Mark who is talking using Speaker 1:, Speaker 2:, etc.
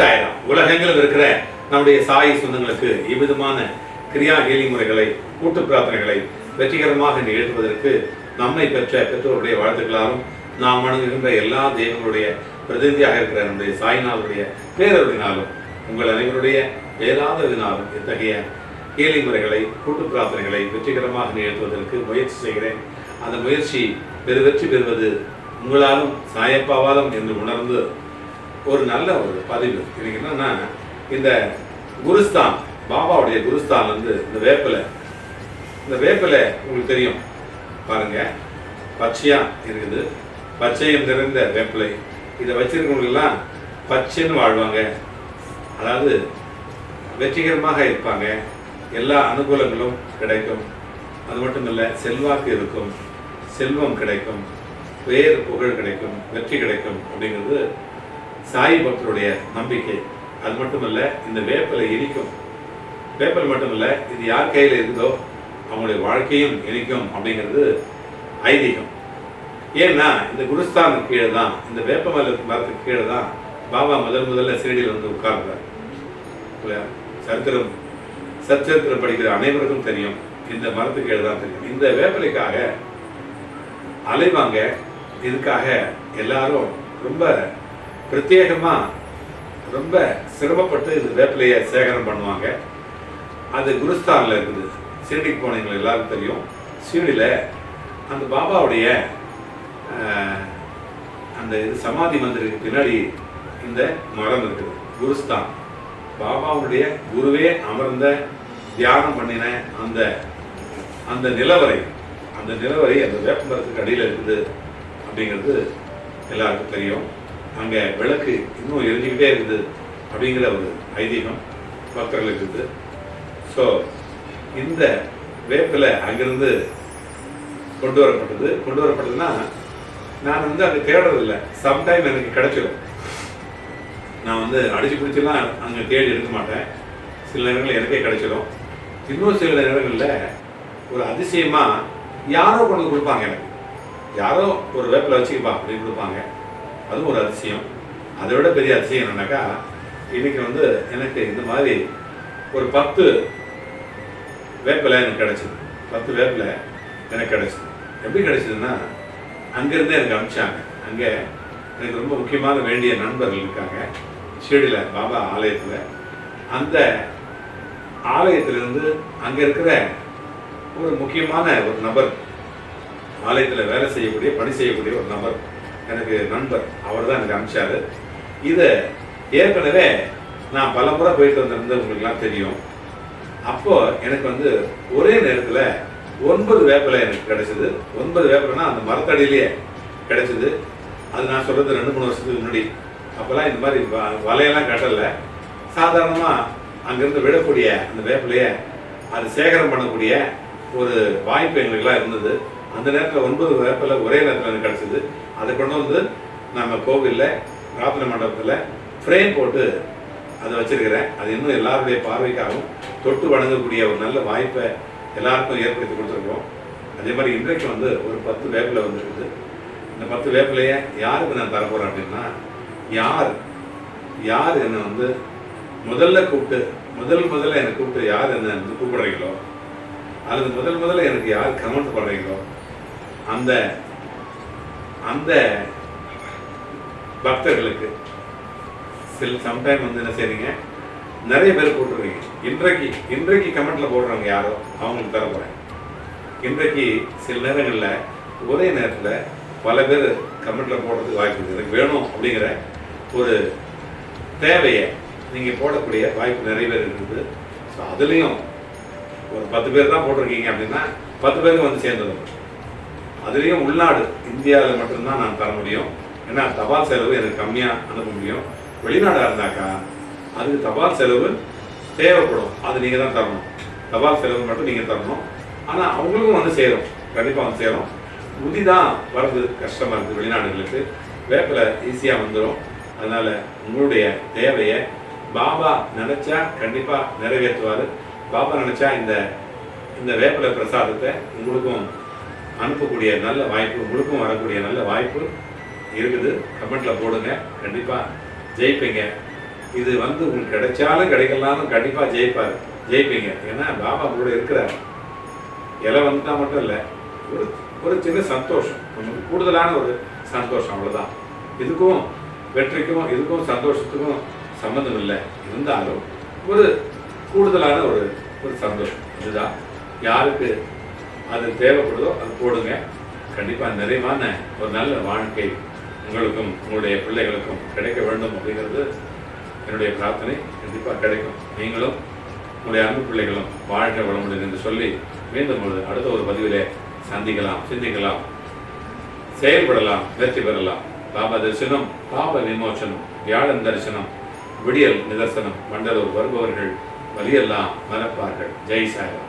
Speaker 1: சாய்ராம் உலகங்களும் இருக்கிற நம்முடைய சாய் சொந்தங்களுக்கு இவ்விதமான கிரியா கேலி முறைகளை கூட்டு பிரார்த்தனைகளை வெற்றிகரமாக நிகழ்த்துவதற்கு நம்மை பெற்ற பெற்றோருடைய வாழ்த்துக்களாலும் நாம் வணங்குகின்ற எல்லா தெய்வங்களுடைய பிரதிநிதியாக இருக்கிற நம்முடைய சாய்நாளுடைய பேரருளினாலும் உங்கள் அனைவருடைய பேராதலினாலும் இத்தகைய கேலி முறைகளை கூட்டு பிரார்த்தனைகளை வெற்றிகரமாக நிகழ்த்துவதற்கு முயற்சி செய்கிறேன். அந்த முயற்சி பெருவெற்றி பெறுவது உங்களாலும் சாயப்பாவாலும் என்று உணர்ந்து ஒரு நல்ல ஒரு பதிவு. எனக்கு என்னன்னா இந்த குருஸ்தான் பாபாவுடைய குருஸ்தான் வந்து இந்த வேப்பிலை. இந்த வேப்பிலை உங்களுக்கு தெரியும். பாருங்க. பச்சையா இருக்குது. பச்சையம் நிறைந்த வேப்பிலை. இதை வச்சிருக்கவங்களெல்லாம் பச்சைன்னு வாழ்வாங்க. அதாவது வெற்றிகரமாக இருப்பாங்க. எல்லா அனுகூலங்களும் கிடைக்கும். அது மட்டும் இல்லை செல்வாக்கு இருக்கும். செல்வம் கிடைக்கும். பேர் புகழ் கிடைக்கும். வெற்றி கிடைக்கும் அப்படிங்கிறது சாய் பக்தருடைய நம்பிக்கை. அது மட்டுமல்ல இந்த வேப்பிலை இனிக்கும். வேப்பிலை மட்டுமல்ல இது யார் கையில் இருந்தோ அவங்களுடைய வாழ்க்கையும் இனிக்கும் அப்படிங்கிறது ஐதீகம். ஏன்னா இந்த குருஸ்தானுக்கு கீழே தான் இந்த வேப்ப மரத்துக்கு கீழே தான் பாபா முதல் முதல்ல சிறடியில் வந்து உட்கார்ந்தார். சரித்திரம் சச்சரித்திரம் படிக்கிற அனைவருக்கும் தெரியும். இந்த மரத்துக்கு கீழே தான் தெரியும். இந்த வேப்பிலைக்காக அலைவாங்க இதுக்காக எல்லாரும் ரொம்ப பிரத்யேகமாக ரொம்ப சிரமப்பட்டு இந்த வேப்பிலையை சேகரம் பண்ணுவாங்க. அது குருஸ்தானில் இருக்குது. ஷிரடிக்கு போனவங்க எல்லாருக்கும் தெரியும். சீடியில் அந்த பாபாவுடைய அந்த இது சமாதி மந்திருக்கு பின்னாடி இந்த மரம் இருக்குது. குருஸ்தான். பாபாவுடைய குருவே அமர்ந்த தியானம் பண்ணின அந்த அந்த நிலவரை அந்த நிலவரை அந்த வேப்ப மரத்துக்கு அடியில் இருக்குது அப்படிங்கிறது எல்லாருக்கும் தெரியும். அங்கே விளக்கு இன்னும் எரிஞ்சுக்கிட்டே இருக்குது அப்படிங்கிற ஒரு ஐதீகம் பக்தர்களுக்கு இருக்குது. ஸோ இந்த வேப்பில் அங்கிருந்து கொண்டு வரப்பட்டது. கொண்டு வரப்பட்டதுன்னா நான் வந்து அங்கே தேடுறதில்லை. சம்டைம் எனக்கு கிடைச்சிடும் நான் வந்து அடிச்சு பிடிச்செல்லாம் அங்கே தேடி எடுக்க மாட்டேன். சில நேரங்களில் எனக்கே கிடைச்சிடும் இன்னும் சில நேரங்களில் ஒரு அதிசயமாக யாரோ கொண்டு கொடுப்பாங்க எனக்கு. யாரோ ஒரு வேப்பில் வச்சுக்கப்பா அப்படின்னு கொடுப்பாங்க. அதுவும் ஒரு அதிசயம். அதை விட பெரிய அதிசயம் என்னன்னாக்கா இன்றைக்கி வந்து எனக்கு இந்த மாதிரி ஒரு பத்து வேப்பிலை எனக்கு கிடச்சிது. பத்து வேப்பிலை எனக்கு கிடச்சிது. எப்படி கிடச்சிதுன்னா அங்கேருந்தே எனக்கு அனுப்பிச்சாங்க அங்கே எனக்கு ரொம்ப முக்கியமான வேண்டிய நண்பர்கள் இருக்காங்க. ஷீரடியில் பாபா ஆலயத்தில். அந்த ஆலயத்திலிருந்து அங்கே இருக்கிற ஒரு முக்கியமான ஒரு நபர் ஆலயத்தில் வேலை செய்யக்கூடிய பணி செய்யக்கூடிய ஒரு நபர். எனக்கு நண்பர் அவர் தான் எனக்கு அனுப்பிச்சாரு. இதை ஏற்கனவே நான் பல முறை போயிட்டு வந்திருந்தது உங்களுக்குலாம் தெரியும். அப்போ எனக்கு வந்து ஒரே நேரத்தில் ஒன்பது வேப்பிலை எனக்கு கிடைச்சது. ஒன்பது வேப்பிலைனா அந்த மரத்தடியிலேயே கிடைச்சது. அது நான் சொல்கிறது ரெண்டு மூணு வருஷத்துக்கு முன்னாடி. அப்போல்லாம் இந்த மாதிரி வ- வலையெல்லாம் கட்டலை. சாதாரணமாக அங்கேருந்து விடக்கூடிய அந்த வேப்பிலையை அது சேகரம் பண்ணக்கூடிய ஒரு வாய்ப்பு எங்களுக்கெல்லாம் இருந்தது. அந்த நேரத்தில் ஒன்பது வேப்பில ஒரே நேரத்தில் எனக்கு கிடச்சிது. அதை கொண்டு வந்து நம்ம கோவிலில் பிரார்த்தனை மண்டபத்தில் ஃப்ரேம் போட்டு அதை வச்சிருக்கிறேன். அது இன்னும் எல்லாருடைய பார்வைக்காகவும் தொட்டு வணங்கக்கூடிய ஒரு நல்ல வாய்ப்பை எல்லாருக்கும் ஏற்படுத்தி கொடுத்துருக்கோம் அதே மாதிரி இன்றைக்கு வந்து ஒரு பத்து வேப்பிலை வந்துருக்குது. இந்த பத்து வேப்பிலையை யாருக்கு நான் தரப்போகிறேன் அப்படின்னா யார் யார் என்னை வந்து முதல்ல கூப்பிட்டு முதல் முதல்ல என்னை கூப்பிட்டு யார் என்னை வந்து கூப்பிடுறீங்களோ அல்லது முதல் முதல்ல எனக்கு யார் கமெண்ட் பண்ணுறீங்களோ அந்த அந்த பக்தர்களுக்கு சில சம்டைம் வந்து என்ன செய்றீங்க? நிறைய பேர் போட்டுருக்கீங்க இன்றைக்கு இன்றைக்கு கமெண்ட்ல போடுறவங்க யாரோ அவங்களுக்கு தர போறேன். இன்றைக்கு சில நேரங்களில் ஒரே நேரத்தில் பல பேர் கமெண்ட்ல போடுறதுக்கு வாய்ப்பு இருக்குது. எனக்கு வேணும் அப்படிங்கிற ஒரு தேவையை நீங்கள் போடக்கூடிய வாய்ப்பு நிறைய பேர் இருக்குது. ஸோ அதுலேயும் ஒரு பத்து பேர் தான் போட்டிருக்கீங்க அப்படின்னா பத்து பேருக்கு வந்து சேர்ந்துடும் அதுலேயும் உள்நாடு இந்தியாவில் மட்டும்தான் நான் தர முடியும். ஏன்னா தபால் செலவு எனக்கு கம்மியாக அனுப்ப முடியும். வெளிநாடாக இருந்தாக்கா அதுக்கு தபால் செலவு தேவைப்படும். அது நீங்கள் தான் தரணும். தபால் செலவு மட்டும் நீங்கள் தரணும். ஆனால் அவங்களுக்கும் வந்து சேரும். கண்டிப்பாக வந்து சேரும். உதி தான் வர்றது கஷ்டமாக இருக்குது வெளிநாடுகளுக்கு. வேப்பிலை ஈஸியாக வந்துடும் அதனால் உங்களுடைய தேவையை பாபா நினச்சா கண்டிப்பாக நிறைவேற்றுவார். பாபா நினச்சா இந்த இந்த வேப்பிலை பிரசாதத்தை உங்களுக்கும் அனுப்பக்கூடிய நல்ல வாய்ப்பு உங்களுக்கும் வரக்கூடிய நல்ல வாய்ப்பு இருக்குது. கமெண்ட்ல போடுங்க. கண்டிப்பாக ஜெயிப்பீங்க. இது வந்து உங்களுக்கு கிடைச்சாலும் கிடைக்கலாலும் கண்டிப்பா ஜெயிப்பாரு. ஜெயிப்பீங்க. ஏன்னா பாபா கூட இருக்கிறார். இலை வந்துட்டா மட்டும் இல்லை. ஒரு ஒரு சின்ன சந்தோஷம். நமக்கு கூடுதலான ஒரு சந்தோஷம் அவ்வளோதான் இதுக்கும் வெற்றிக்கும் இதுக்கும் சந்தோஷத்துக்கும் சம்மந்தம் இல்லை. இருந்தாலும் ஒரு கூடுதலான ஒரு ஒரு சந்தோஷம். இதுதான் யாருக்கு அது தேவைப்படுதோ அது போடுங்க. கண்டிப்பாக நிறைவான ஒரு நல்ல வாழ்க்கை உங்களுக்கும் உங்களுடைய பிள்ளைகளுக்கும் கிடைக்க வேண்டும் அப்படிங்கிறது என்னுடைய பிரார்த்தனை. கண்டிப்பாக கிடைக்கும். நீங்களும் உங்களுடைய அன்பு பிள்ளைகளும் வாழ்க வளமுடன் என்று சொல்லி மீண்டும் ஒரு அடுத்த ஒரு பதிவிலே சந்திக்கலாம் சிந்திக்கலாம் செயல்படலாம் வெற்றி பெறலாம். பாப தரிசனம் பாப விமோசனம் வியாழன் தரிசனம் விடியல் நிதர்சனம் மண்டலூர் வருபவர்கள் வலியெல்லாம் மறப்பார்கள். ஜெய் சாய்ராம்.